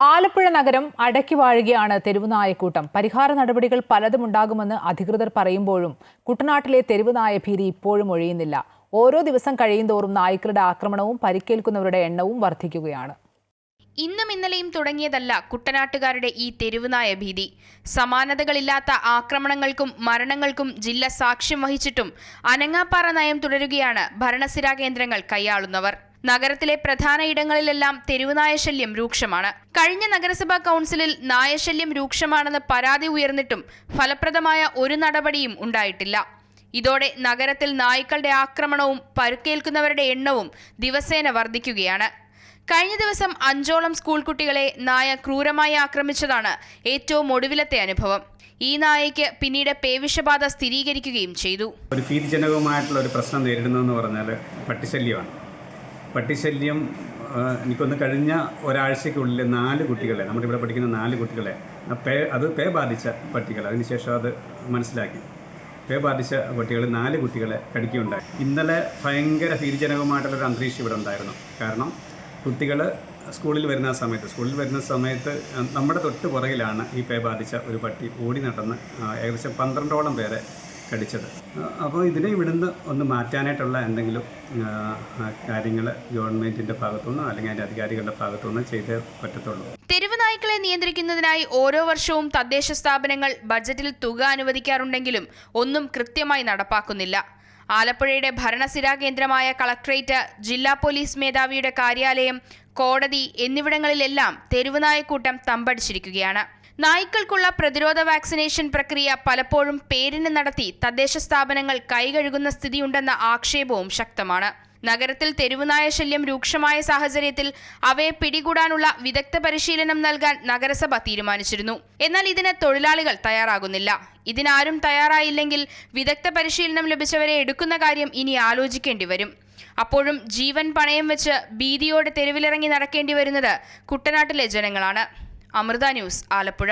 ആലപ്പുഴ നഗരം അടക്കി വാഴുകയാണ് തെരുവ് നായക്കൂട്ടം. പരിഹാര നടപടികൾ പലതും ഉണ്ടാകുമെന്ന് അധികൃതർ പറയുമ്പോഴും കുട്ടനാട്ടിലെ തെരുവ് നായ ഭീതി ഇപ്പോഴും ഒഴിയുന്നില്ല. ഓരോ ദിവസം കഴിയുന്തോറും നായ്ക്കളുടെ ആക്രമണവും പരിക്കേൽക്കുന്നവരുടെ എണ്ണവും വർദ്ധിക്കുകയാണ് ഇന്നും ഇന്നലെയും തുടങ്ങിയതല്ല കുട്ടനാട്ടുകാരുടെ ഈ തെരുവുനായ ഭീതി. സമാനതകളില്ലാത്ത ആക്രമണങ്ങൾക്കും മരണങ്ങൾക്കും ജില്ല സാക്ഷ്യം വഹിച്ചിട്ടും അനങ്ങാപ്പാറ നയം തുടരുകയാണ് ഭരണസിരാ കേന്ദ്രങ്ങൾ കൈയാളുന്നവർ. നഗരത്തിലെ പ്രധാന ഇടങ്ങളിലെല്ലാം തെരുവുനായ ശല്യം രൂക്ഷമാണ്. കഴിഞ്ഞ നഗരസഭാ കൗൺസിലിൽ നായശല്യം രൂക്ഷമാണെന്ന് പരാതി ഉയർന്നിട്ടും ഫലപ്രദമായ ഒരു നടപടിയും ഉണ്ടായിട്ടില്ല. ഇതോടെ നഗരത്തിൽ നായ്ക്കളുടെ ആക്രമണവും പരുക്കേൽക്കുന്നവരുടെ എണ്ണവും ദിവസേന വർദ്ധിക്കുകയാണ് കഴിഞ്ഞ ദിവസം അഞ്ചോളം സ്കൂൾ കുട്ടികളെ നായ ക്രൂരമായി ആക്രമിച്ചതാണ് ഏറ്റവും ഒടുവിലത്തെ അനുഭവം. ഈ നായയ്ക്ക് പിന്നീട് പേവിഷബാധ സ്ഥിരീകരിക്കുകയും ചെയ്തു. ഒരു ഭീതിജനകമായിട്ടുള്ള ഒരു പ്രശ്നം നേരിടുന്നതെന്ന് പറഞ്ഞാൽ പട്ടിശല്യമാണ്. പട്ടിശല്യം എനിക്കൊന്ന് കഴിഞ്ഞ ഒരാഴ്ചയ്ക്കുള്ളിൽ നാല് കുട്ടികളെ നമ്മുടെ ഇവിടെ പഠിക്കുന്ന നാല് കുട്ടികളെ പേ അത് പേ ബാധിച്ച പട്ടികൾ അതിനുശേഷം അത് മനസ്സിലാക്കി. പേ ബാധിച്ച പട്ടികൾ നാല് കുട്ടികളെ കടിക്കുകയുണ്ടായി. ഇന്നലെ ഭയങ്കര ഭീതിജനകമായിട്ടുള്ള ഒരു അന്തരീക്ഷം ഇവിടെ ഉണ്ടായിരുന്നു. കാരണം കുട്ടികൾ സ്കൂളിൽ വരുന്ന സമയത്ത് സ്കൂളിൽ വരുന്ന സമയത്ത് നമ്മുടെ തൊട്ട് പുറകിലാണ് ഈ പേ ബാധിച്ച ഒരു പട്ടി ഓടി നടന്ന് ഏകദേശം പന്ത്രണ്ടോളം പേരെ കടിച്ചത്. അപ്പോൾ ഇതിനെ ഇവിടുന്ന് ഒന്ന് മാറ്റാനായിട്ടുള്ള എന്തെങ്കിലും കാര്യങ്ങൾ ഗവൺമെന്റിന്റെ ഭാഗത്തുനിന്നോ അല്ലെങ്കിൽ അതിന്റെ അധികാരികളുടെ ഭാഗത്തുനിന്നോ ചെയ്തേ പറ്റത്തുള്ളൂ. തെരുവ് നായ്ക്കളെ നിയന്ത്രിക്കുന്നതിനായി ഓരോ വർഷവും തദ്ദേശ സ്ഥാപനങ്ങൾ ബജറ്റിൽ തുക അനുവദിക്കാറുണ്ടെങ്കിലും ഒന്നും കൃത്യമായി നടപ്പാക്കുന്നില്ല. ആലപ്പുഴയുടെ ഭരണസിരാ കേന്ദ്രമായ കളക്ട്രേറ്റ് ജില്ലാ പോലീസ് മേധാവിയുടെ കാര്യാലയം കോടതി എന്നിവിടങ്ങളിലെല്ലാം തെരുവ് നായക്കൂട്ടം തമ്പടിച്ചിരിക്കുകയാണ്. നായ്ക്കൾക്കുള്ള പ്രതിരോധ വാക്സിനേഷൻ പ്രക്രിയ പലപ്പോഴും പേരിന് നടത്തി തദ്ദേശ സ്ഥാപനങ്ങൾ കൈകഴുകുന്ന സ്ഥിതിയുണ്ടെന്ന ആക്ഷേപവും ശക്തമാണ്. നഗരത്തിൽ തെരുവുനായ ശല്യം രൂക്ഷമായ സാഹചര്യത്തിൽ അവയെ പിടികൂടാനുള്ള വിദഗ്ധ പരിശീലനം നൽകാൻ നഗരസഭ തീരുമാനിച്ചിരുന്നു. എന്നാൽ ഇതിന് തൊഴിലാളികൾ തയ്യാറാകുന്നില്ല. ഇതിനാരും തയ്യാറായില്ലെങ്കിൽ വിദഗ്ധ പരിശീലനം ലഭിച്ചവരെ എടുക്കുന്ന കാര്യം ഇനി ആലോചിക്കേണ്ടി വരും. അപ്പോഴും ജീവൻ പണയം വെച്ച് ഭീതിയോടെ തെരുവിലിറങ്ങി നടക്കേണ്ടി വരുന്നത് കുട്ടനാട്ടിലെ ജനങ്ങളാണ്. അമൃത ന്യൂസ് ആലപ്പുഴ